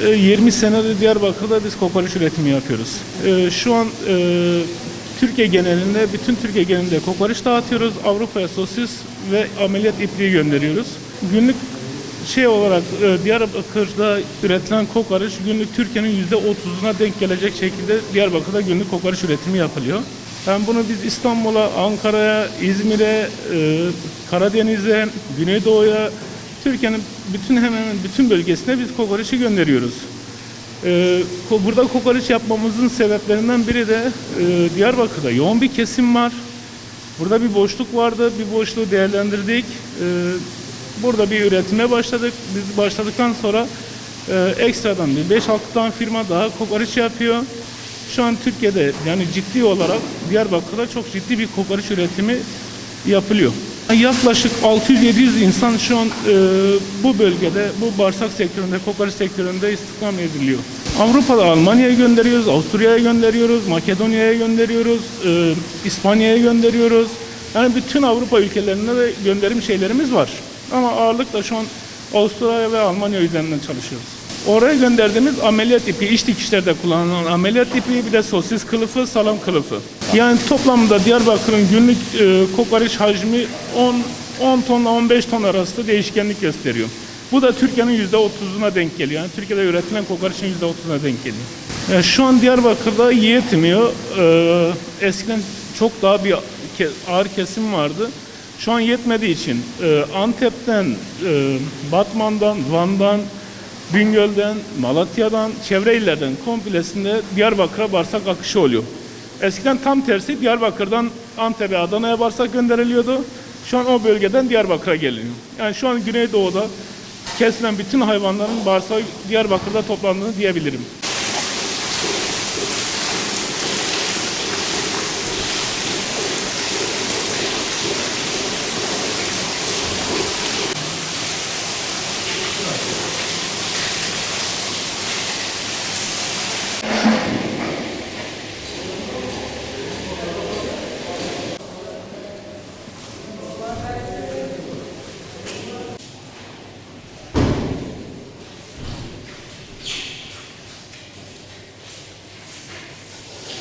E, 20 senedir Diyarbakır'da biz kokoreç üretimi yapıyoruz. E, Şu an e, Türkiye genelinde, bütün Türkiye genelinde kokoreç dağıtıyoruz. Avrupa'ya sosis ve ameliyat ipliği gönderiyoruz. Günlük şey olarak e, Diyarbakır'da üretilen kokoreç günlük Türkiye'nin %30'una denk gelecek şekilde Diyarbakır'da günlük kokoreç üretimi yapılıyor. Yani bunu biz İstanbul'a, Ankara'ya, İzmir'e, e, Karadeniz'e, Güneydoğu'ya, Türkiye'nin bütün hemen bütün bölgesine biz kokoreçi gönderiyoruz. Ee, burada kokoreç yapmamızın sebeplerinden biri de e, Diyarbakır'da yoğun bir kesim var. Burada bir boşluk vardı, bir boşluğu değerlendirdik. Ee, burada bir üretime başladık. Biz başladıktan sonra e, ekstradan bir 5-6 tane firma daha kokoreç yapıyor. Şu an Türkiye'de yani ciddi olarak Diyarbakır'da çok ciddi bir kokoreç üretimi yapılıyor. Yaklaşık 600-700 insan şu an e, bu bölgede, bu bağırsak sektöründe, kokoreç sektöründe istihdam ediliyor. Avrupa'da Almanya'ya gönderiyoruz, Avusturya'ya gönderiyoruz, Makedonya'ya gönderiyoruz, e, İspanya'ya gönderiyoruz. Yani bütün Avrupa ülkelerine de gönderim şeylerimiz var. Ama ağırlıkla şu an Avusturya ve Almanya üzerinden çalışıyoruz. Oraya gönderdiğimiz ameliyat ipi, iç dikişlerde kullanılan ameliyat ipi, bir de sosis kılıfı, salam kılıfı. Yani toplamda Diyarbakır'ın günlük e, kokoreç hacmi 10, 10 tonla 15 ton arasında değişkenlik gösteriyor. Bu da Türkiye'nin %30'una denk geliyor. Yani Türkiye'de üretilen kokoreçin %30'una denk geliyor. Yani şu an Diyarbakır'da yetmiyor. Ee, eskiden çok daha bir ağır kesim vardı. Şu an yetmediği için e, Antep'ten, e, Batman'dan, Van'dan, Bingöl'den, Malatya'dan, çevre illerden komplesinde Diyarbakır'a bağırsak akışı oluyor. Eskiden tam tersi Diyarbakır'dan Antep'e, Adana'ya bağırsak gönderiliyordu. Şu an o bölgeden Diyarbakır'a geliniyor. Yani şu an Güneydoğu'da kesilen bütün hayvanların bağırsağı Diyarbakır'da toplandığını diyebilirim.